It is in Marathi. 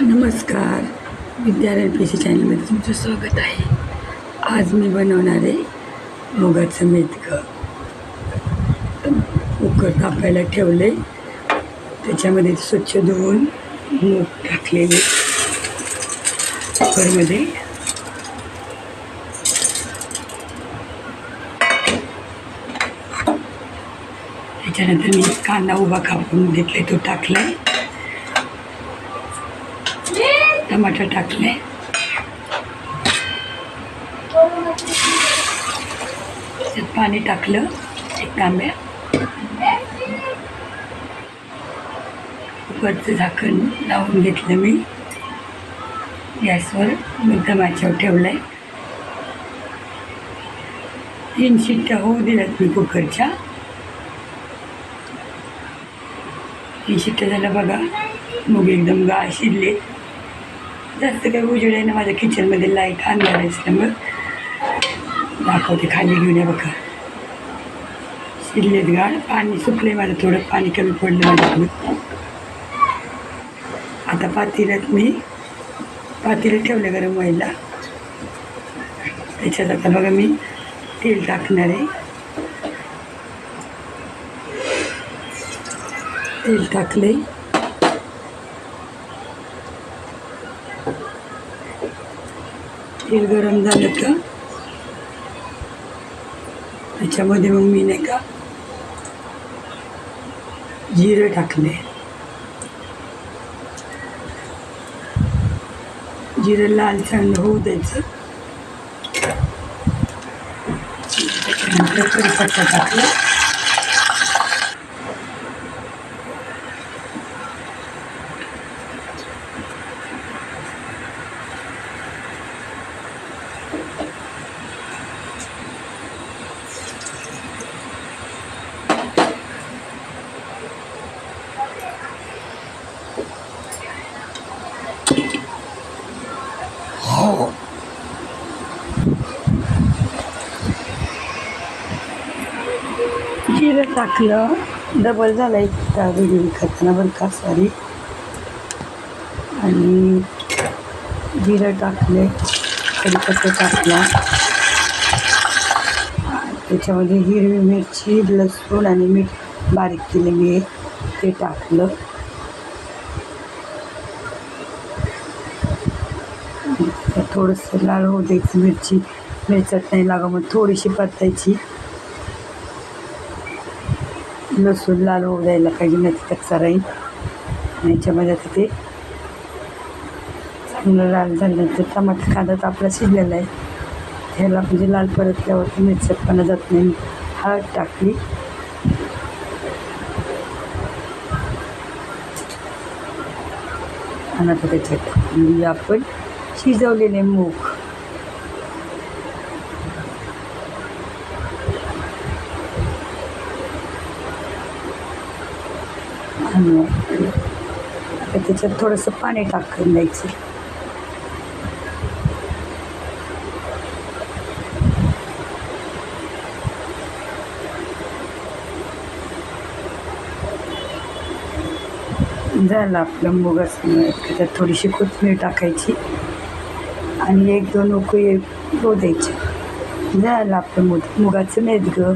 नमस्कार. विद्यालय पी सी चॅनलमध्ये तुमचं स्वागत आहे. आज मी बनवणार आहे मुगाचं मेथकं. कुकर तापायला ठेवले. त्याच्यामध्ये स्वच्छ धुवून मूग टाकलेले. कुकरमध्ये. त्याच्यानंतर मी कांदा उभा कापून घेतले तो टाकलाय. टमाटर टाकले. त्यात पाणी टाकलं एक तांब्या. कुकरचं झाकण लावून घेतलं मी. गॅसवर मुद्दम आच्यावर ठेवलं आहे तीन शिट्ट्या होऊ दिल्यात मी कुकरच्या. तीन शिट्ट्या झाल्या बघा. मग एकदम गाळ शिरले जास्त काही उजेड आहे ना माझ्या किचनमध्ये लाइट आणणार असल्यामुळं दाखवते खाली घेऊन या बघा. शिरलेत गाळ पाणी सुकले माझं थोडं पाणी कमी पडलं माझ्याकडून. आता पातेल्यात मी पातेलं ठेवलं गरम व्हायला. त्याच्यात आता बघा मी तेल टाकणार आहे. तेल टाकले तेल गरम झालं का त्याच्यामध्ये मग मी नाही का जिरं टाकले. जिरं लाल चांगलं होऊ द्यायचं. त्याच्यानंतर टाकला. जिरं टाकलं डबल झाला एक त्या व्हिडिओ करताना बरं का? सॉरी आणि जिरं टाकले कढीपत्ता टाकला. त्याच्यामध्ये हिरवी मिरची लसूण आणि मीठ बारीक केलेली आहे ते टाकलं. तर थोडंसं लाल होऊ द्यायचं मिरची मिरचत नाही लागा मग थोडीशी परतायची. लसूण लाल होऊ द्यायला पाहिजे नाही तर कच्चा राहील आणि याच्यामध्ये आता ते चांगलं लाल झाल्यानंतर टमाटर कांदा तर आपला शिजलेला आहे. ह्याला म्हणजे लाल परतल्यावरती मिरचटपणा जात नाही. हळद टाकली. आणि आता त्याच्यात आपण शिजवलेले मूग. आणि आता त्याच्यात थोडंसं पाणी टाकून द्यायचं. झालं आपलं मुगाचं त्याच्यात थोडीशी कोथमीर टाकायची. आणि एक दोन उकळी होऊ द्यायची. झालं आपलं मुग. मुगाचं मेदगं